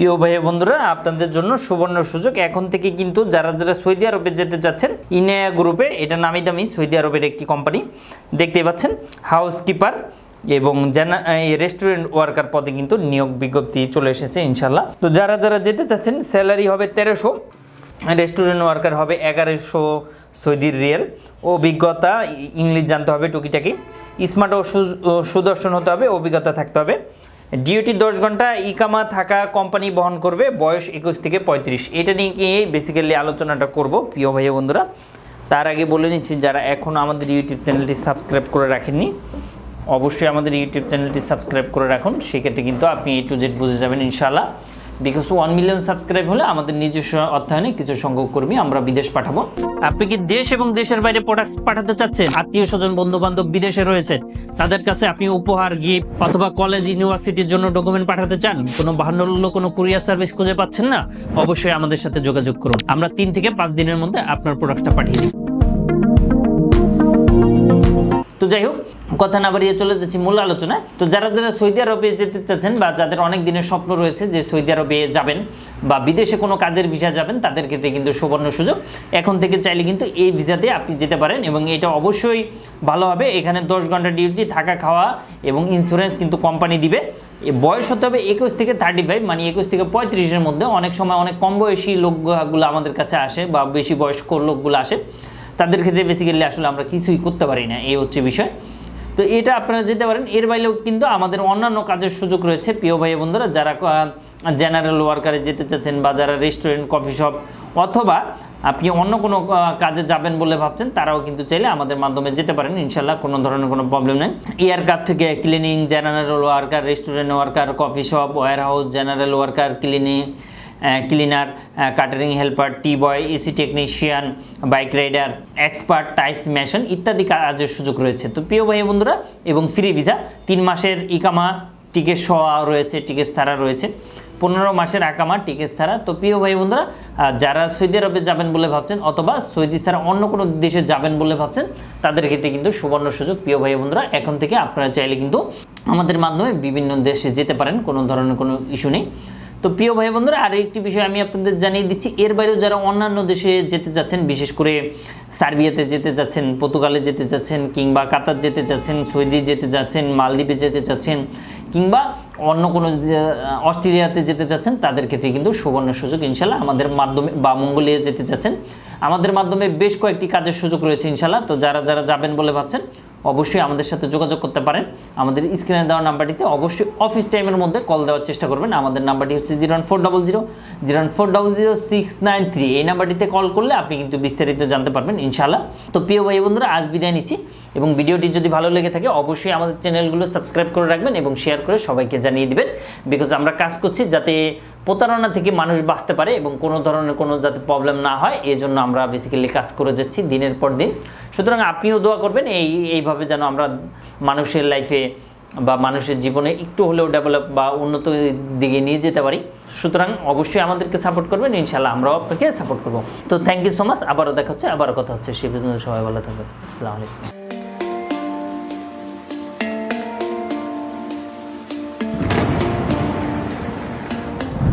প্রিয় ভাই বন্ধুরা, আপনাদের জন্য সুবর্ণ সুযোগ। এখন থেকে কিন্তু যারা যারা সৌদি আরবে যেতে চাচ্ছেন ইনেয়া গ্রুপে, এটা নামি দামি সৌদি আরবের একটি কোম্পানি দেখতেই পাচ্ছেন হাউসকিপার এবং রেস্টুরেন্ট ওয়ার্কার পদে কিন্তু নিয়োগ বিজ্ঞপ্তি চলে এসেছে ইনশাল্লাহ তো যারা যারা যেতে চাচ্ছেন স্যালারি হবে তেরোশো রেস্টুরেন্ট ওয়ার্কার হবে এগারোশো সৌদির রিয়েল। অভিজ্ঞতা ইংলিশ জানতে হবে টুকিটাকি। স্মার্ট ও সুদর্শন হতে হবে, অভিজ্ঞতা থাকতে হবে। ডিউটি দশ ঘণ্টা ইকামা থাকা কোম্পানি বহন করবে বয়স একুশ থেকে পঁয়ত্রিশ। এটা নিয়ে বেসিক্যালি আলোচনাটা করব, প্রিয় ভাই বন্ধুরা। তার আগে বলে নিচ্ছি, যারা এখন আমাদের ইউটিউব চ্যানেলটি সাবস্ক্রাইব করে রাখেননি, অবশ্যই আমাদের ইউটিউব চ্যানেলটি সাবস্ক্রাইব করে রাখুন। সেক্ষেত্রে কিন্তু আপনি এ টু জেড বুঝে যাবেন, ইনশাআল্লাহ। বিকজ ওয়ান মিলিয়ন সাবস্ক্রাইব হলে আমাদের নিজস্ব অর্থায়নে কিছু সংখ্যক কর্মী আমরা বিদেশ পাঠাবো। আপনি কি দেশ এবং দেশের বাইরে প্রোডাক্টস পাঠাতে চাচ্ছেন? আত্মীয় স্বজন বন্ধু বান্ধব বিদেশে রয়েছে। তাদের কাছে আপনি উপহার গিফট অথবা কলেজ ইউনিভার্সিটির জন্য ডকুমেন্ট পাঠাতে চান? কোনো বাহান্ন কোনো কুরিয়ার সার্ভিস খুঁজে পাচ্ছেন না? অবশ্যই আমাদের সাথে যোগাযোগ করুন। আমরা তিন থেকে পাঁচ দিনের মধ্যে আপনার প্রোডাক্টটা পাঠিয়ে দিই। তো যাই হোক, কথা না বাড়িয়ে চলে যাচ্ছি মূল আলোচনায়। তো যারা যারা সৌদি আরবে যেতে চাচ্ছেন বা যাদের অনেক দিনের স্বপ্ন রয়েছে যে সৌদি আরবে যাবেন বা বিদেশে কোনো কাজের ভিসা যাবেন, তাদের ক্ষেত্রে কিন্তু সুবর্ণ সুযোগ। এখন থেকে চাইলে কিন্তু এই ভিসাতে আপনি যেতে পারেন এবং এটা অবশ্যই ভালো হবে। এখানে দশ ঘণ্টা ডিউটি থাকা, খাওয়া এবং ইন্স্যুরেন্স কিন্তু কোম্পানি দিবে। বয়স হতে হবে একুশ থেকে থার্টি ফাইভ মানে একুশ থেকে পঁয়ত্রিশের মধ্যে। অনেক সময় অনেক কম বয়সী লোকগুলো আমাদের কাছে আসে বা বেশি বয়স্ক লোকগুলো আসে। তাদের ক্ষেত্রে বেসিক্যালি আসলে আমরা কিছুই করতে পারি না, এই হচ্ছে বিষয়। তো এটা আপনারা যেতে পারেন, এর বাইরেও কিন্তু আমাদের অন্যান্য কাজের সুযোগ রয়েছে, প্রিয় ভাই বন্ধুরা, যারা জেনারেল ওয়ার্কারে যেতে চাচ্ছেন বা যারা রেস্টুরেন্ট কফি শপ অথবা আপনি অন্য কোনো কাজে যাবেন বলে ভাবছেন, তারাও কিন্তু চাইলে আমাদের মাধ্যমে যেতে পারেন ইনশাল্লাহ কোনো ধরনের কোনো প্রবলেম নেই। এয়ারক্রাফট থেকে cleaning general worker restaurant worker coffee shop warehouse general worker cleaning cleaner catering helper tea boy AC technician bike rider expert tiles mason ইত্যাদি কাজের সুযোগ রয়েছে। তো প্রিয় ভাই বন্ধুরা, এবং ফ্রি ভিসা তিন মাসের ইকামা টিকিট সহ রয়েছে টিকিট ছাড়া রয়েছে। পনেরো মাসের আকামা টিকিট ছাড়া। তো প্রিয় ভাই বন্ধুরা যারা সৌদি আরবে যাবেন বলে ভাবছেন অথবা সৌদি ছাড়া অন্য কোনো দেশে যাবেন বলে ভাবছেন, তাদের ক্ষেত্রে কিন্তু সুবর্ণ সুযোগ। প্রিয় ভাই বন্ধুরা, এখন থেকে আপনারা চাইলে কিন্তু আমাদের মাধ্যমে বিভিন্ন দেশে যেতে পারেন, কোনো ধরনের কোনো ইস্যু নেই। তো প্রিয় ভাই বন্ধুরা আর একটি বিষয় আমি আপনাদের জানিয়ে দিচ্ছি। এর বাইরেও যারা অন্যান্য দেশে যেতে যাচ্ছেন, বিশেষ করে সার্বিয়াতে যেতে যাচ্ছেন, পর্তুগালে যেতে যাচ্ছেন, কিংবা কাতার যেতে যাচ্ছেন, সৌদি যেতে যাচ্ছেন, মালদ্বীপে যেতে যাচ্ছেন, কিংবা অন্য কোনো অস্ট্রেলিয়াতে যেতে যাচ্ছেন, তাদের ক্ষেত্রে কিন্তু সুবর্ণ সুযোগ ইনশাল্লাহ আমাদের মাধ্যমে বা মঙ্গোলিয়া যেতে যাচ্ছেন। আমাদের মাধ্যমে বেশ কয়েকটি কাজের সুযোগ রয়েছে ইনশাল্লাহ তো যারা যারা যাবেন বলে ভাবছেন অবশ্যই আমাদের সাথে যোগাযোগ করতে পারেন। আমাদের স্ক্রিনে দেওয়া নাম্বারটিতে অবশ্যই অফিস টাইমের মধ্যে কল দেওয়ার চেষ্টা করবেন। আমাদের নাম্বারটি হচ্ছে zero four double zero zero four double zero six nine three এই নাম্বারটিতে কল করলে আপনি কিন্তু বিস্তারিত জানতে পারবেন, ইনশাআল্লাহ। তো প্রিয় ভাই বন্ধুরা আজ বিদায় নিচ্ছি এবং ভিডিওটি যদি ভালো লেগে থাকে, অবশ্যই আমাদের চ্যানেলগুলো সাবস্ক্রাইব করে রাখবেন এবং শেয়ার করে সবাইকে জানিয়ে দিবেন। বিকজ আমরা কাজ করছি যাতে প্রতারণা থেকে মানুষ বাঁচতে পারে এবং কোনো ধরনের কোনো যাতে প্রবলেম না হয় এই জন্য আমরা বেসিক্যালি কাজ করে যাচ্ছি দিনের পর দিন। সুতরাং আপনিও দোয়া করবেন, এই, এইভাবে যেন আমরা মানুষের লাইফে বা মানুষের জীবনে একটু হলেও ডেভেলপ বা উন্নত দিকে নিয়ে যেতে পারি। সুতরাং অবশ্যই আমাদেরকে সাপোর্ট করবেন ইনশাল্লাহ আমরাও আপনাকে সাপোর্ট করব। তো থ্যাংক ইউ সো মাচ আবারও দেখা হচ্ছে, আবারও কথা হচ্ছে। সে পর্যন্ত সবাই ভালো থাকবেন। আসসালামু আলাইকুম।